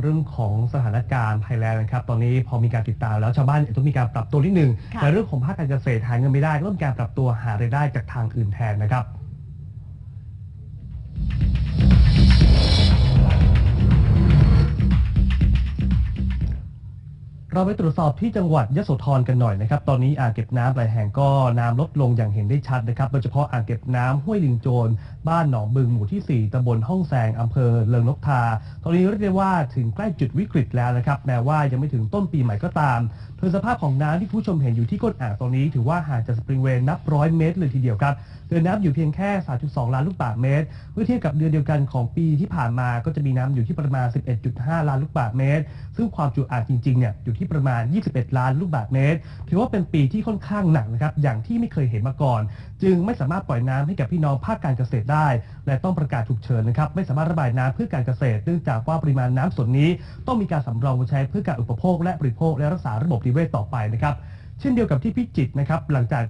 เรื่องของสถานการณ์ภัยแล้งนะครับ ตอนนี้พอมีการติดตามแล้วชาวบ้านเนี่ยต้องมีการปรับตัวนิดนึงค่ะ ในเรื่องของภาคการเกษตรหาเงินไม่ได้ก็ต้องมีการปรับตัวหารายได้จากทางอื่นแทนนะครับ เราไปตรวจสอบที่จังหวัดยโสธรกันหน่อยนะครับ ตอนนี้อ่างเก็บน้ำหลายแห่งก็น้ำลดลงอย่างเห็นได้ชัดนะครับโดยเฉพาะอ่างเก็บน้ำห้วยลิงโจร บ้านหนองบึงหมู่ที่ 4ตำบลห้องแสงอำเภอเลิงนกทา ตอนนี้เรียกได้ว่าถึงใกล้จุดวิกฤตแล้วนะครับแม้ว่ายังไม่ถึงต้นปีใหม่ก็ตามโดยสภาพของน้ำที่ผู้ชมเห็นอยู่ที่ก้นอ่างตรงนี้ ถือว่าห่างจากสปริงเวย์นับร้อยเมตรเลยทีเดียวครับเดือนน้ำอยู่เพียงแค่ 3.2 ล้านลูกบาศก์เมตร เมื่อเทียบกับเดือนเดียวกันของปีที่ผ่านมาก็จะมีน้ำอยู่ที่ประมาณ 11.5 ล้านลูกบาศก์เมตร ซึ่งความจุอ่างจริงๆเนี่ยอยู่ที่ประมาณ 21 ล้านลูกบาศก์เมตร ถือว่าเป็นปีที่ค่อนข้างหนักนะครับ อย่างที่ไม่เคยเห็นมาก่อน จึงไม่สามารถปล่อยน้ำให้กับพี่น้องภาคการเกษตรได้ และต้องประกาศฉุกเฉินนะครับ ไม่สามารถระบายน้ำเพื่อการเกษตร เนื่องจากว่าปริมาณน้ำส่วนนี้ ต้องมีการสำรองไว้ใช้เพื่อการอุปโภค และบริโภคและรักษาระบบนิเวศต่อไปนะครับ เช่นเดียวกับที่พิจิตรนะครับ หลังจาก